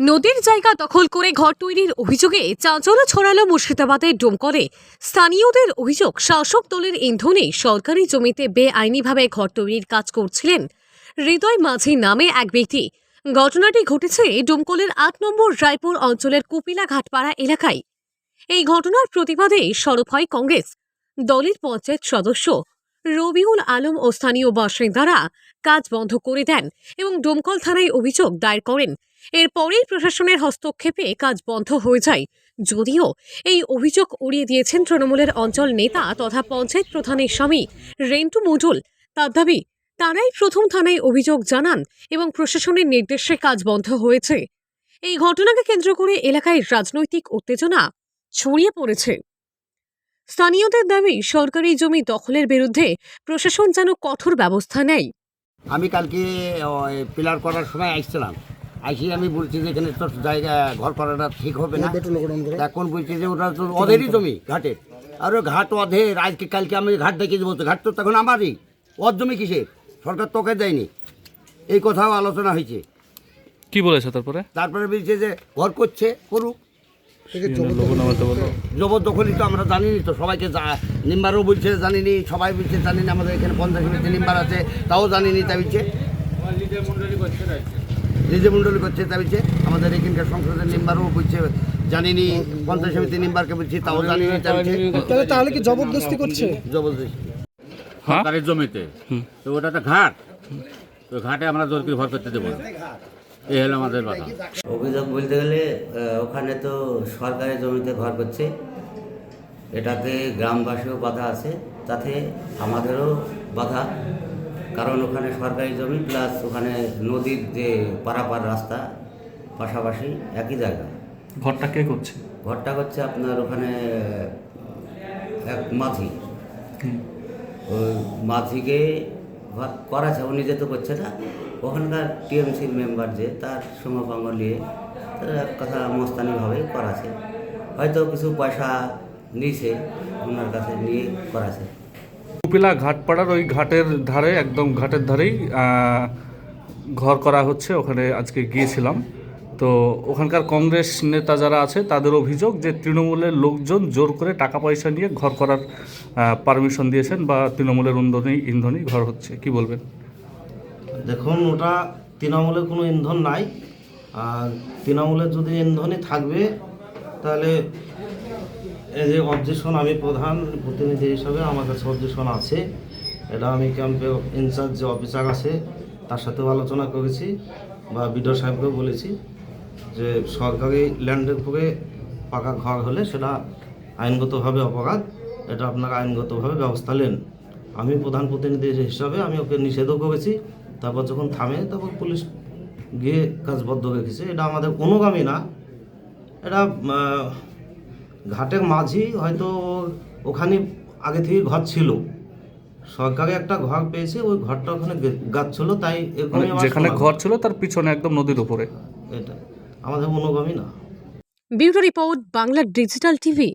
নদীর জায়গা দখল করে ঘর তৈরির অভিযোগে চাঞ্চল্য ছড়ালো মুর্শিদাবাদের ডোমকলে। স্থানীয়দের অভিযোগ, শাসক দলের ইন্ধনে সরকারি জমিতে বেআইনিভাবে ঘর তৈরির কাজ করছিলেন হৃদয় মাঝি নামে এক ব্যক্তি। ঘটনাটি ঘটেছে ডোমকলের আট নম্বর রায়পুর অঞ্চলের কুপিলা ঘাটপাড়া এলাকায়। এই ঘটনার প্রতিবাদে সরব হয় কংগ্রেস দলের পঞ্চায়েত সদস্য। রবিউল আলম ও স্থানীয় বাসিন্দারা কাজ বন্ধ করে দেন এবং ডোমকল থানায় অভিযোগ দায়ের করেন। এরপরেই প্রশাসনের হস্তক্ষেপে কাজ বন্ধ হয়ে যায়। যদিও এই অভিযোগ উড়িয়ে দিয়েছেন তৃণমূলের অঞ্চল নেতা তথা পঞ্চায়েত প্রধানের স্বামী রেন্টু মণ্ডল তার দাবি, তারাই প্রথম থানায় অভিযোগ জানান এবং প্রশাসনের নির্দেশে কাজ বন্ধ হয়েছে। এই ঘটনাকে কেন্দ্র করে এলাকায় রাজনৈতিক উত্তেজনা ছড়িয়ে পড়েছে। স্থানীয়দের দাবি, সরকারি জমি দখলের বিরুদ্ধে প্রশাসন যেন কঠোর ব্যবস্থা নেয়। আমি কালকে পিলার করার সময় আসছিলাম। আসি আমি বলছি যে এখানে তো জায়গা ঘর করাটা ঠিক হবে না। এখন বলছি যে ওটা তো অধেরই জমি ঘাটে। আর ওই ঘাট অধের আজকে কালকে আমি ঘাট দেখিয়ে দেবো তো ঘাট তো তখন আমারই। ওর জমি কিসের? সরকার তোকে দেয়নি। এই কথাও আলোচনা হয়েছে। কি বলেছে তারপরে? তারপরে বলছে যে ঘর করছে করুক। জবরদখলই তো আমরা জানিনি তো সবাইকে নিম্বারও বলছে জানিনি সবাই বলছে জানিনি আমাদের এখানে পঞ্চাশ মিনিট নিম্বার আছে তাও জানিনি তা বলছে। মণ্ডলী করছে তা বলছে আমাদের এখানকার সংসদের মেম্বারও বলছে জানিনি পঞ্চায়েত সমিতি মেম্বারকে বলছি তাও জানিনি তা বলছে। তাহলে তাহলে কি জবরদস্তি করছে? জবরদস্তি। হ্যাঁ? সরকারের জমিতে। তো ওটা একটা ঘাট। তো ঘাটে আমরা জোর করে ভর করতে দেবো। এই হলো আমাদের কথা। অভিযোগ বলতে গেলে ওখানে তো সরকারি জমিতে ঘর করছে। এটাতে গ্রামবাসীও বাধা আছে। তাতে আমাদেরও বাধা। কারণ ওখানে সরকারি জমি প্লাস ওখানে নদীর যে পারাপার রাস্তা পাশাপাশি একই জায়গা। ঘরটা কে করছে? ঘরটা হচ্ছে আপনার ওখানে এক মাঝি। ওই মাঝিকে ঘর করাছে ও নিজে তো করছে না। ওখানকার টিএমসির মেম্বার যে তার সমপাঙ্গ নিয়ে তার এক কথা মস্তানিভাবে করাছে। হয়তো কিছু পয়সা নিয়েছে ওনার কাছে নিয়ে করাছে। কুপিলা ঘাটপাড়ার ওই ঘাটের ধারে, একদম ঘাটের ধারেই ঘর করা হচ্ছে, ওখানে আজকে গিয়েছিলাম। তো ওখানকার কংগ্রেস নেতা যারা আছে, তাদের অভিযোগ যে তৃণমূলের লোকজন জোর করে টাকা পয়সা নিয়ে ঘর করার পারমিশন দিয়েছেন বা তৃণমূলের ইন্ধনেই ইন্ধনই ঘর হচ্ছে। কি বলবেন? দেখুন, ওটা তৃণমূলের কোনো ইন্ধন নাই। আর তৃণমূলের যদি ইন্ধনই থাকবে, তাহলে যে অবজেকশন আমি প্রধান প্রতিনিধি হিসাবে আমার কাছে অবজেকশন আছে। এটা আমি ক্যাম্পে ইনচার্জ যে অফিসার আছে, তার সাথেও আলোচনা করেছি বা বিডিও সাহেবকেও বলেছি যে সরকারি ল্যান্ডের উপরে পাকা ঘর হলে সেটা আইনগতভাবে অপরাধ, এটা আপনারা আইনগতভাবে ব্যবস্থা নেন। আমি প্রধান প্রতিনিধি হিসাবে আমি ওকে নিষেধও করেছি, তারপর যখন থামে তারপর পুলিশ গিয়ে কাজবদ্ধ রেখেছে। এটা আমাদের অনুগামী না। এটা ঘাটের মাঝি হয়তো ওখানে আগে থেকে ঘর ছিল। সরকারে একটা ঘর পেয়েছে ওই ঘরটা ওখানে গাচ্ছিল গাছ ছিল তাই মানে এরকমই যেখানে ঘর ছিল তার পিছনে একদম নদীর উপরে। এটা আমাদের অনুগামী না। Bureau report Bangla digital TV.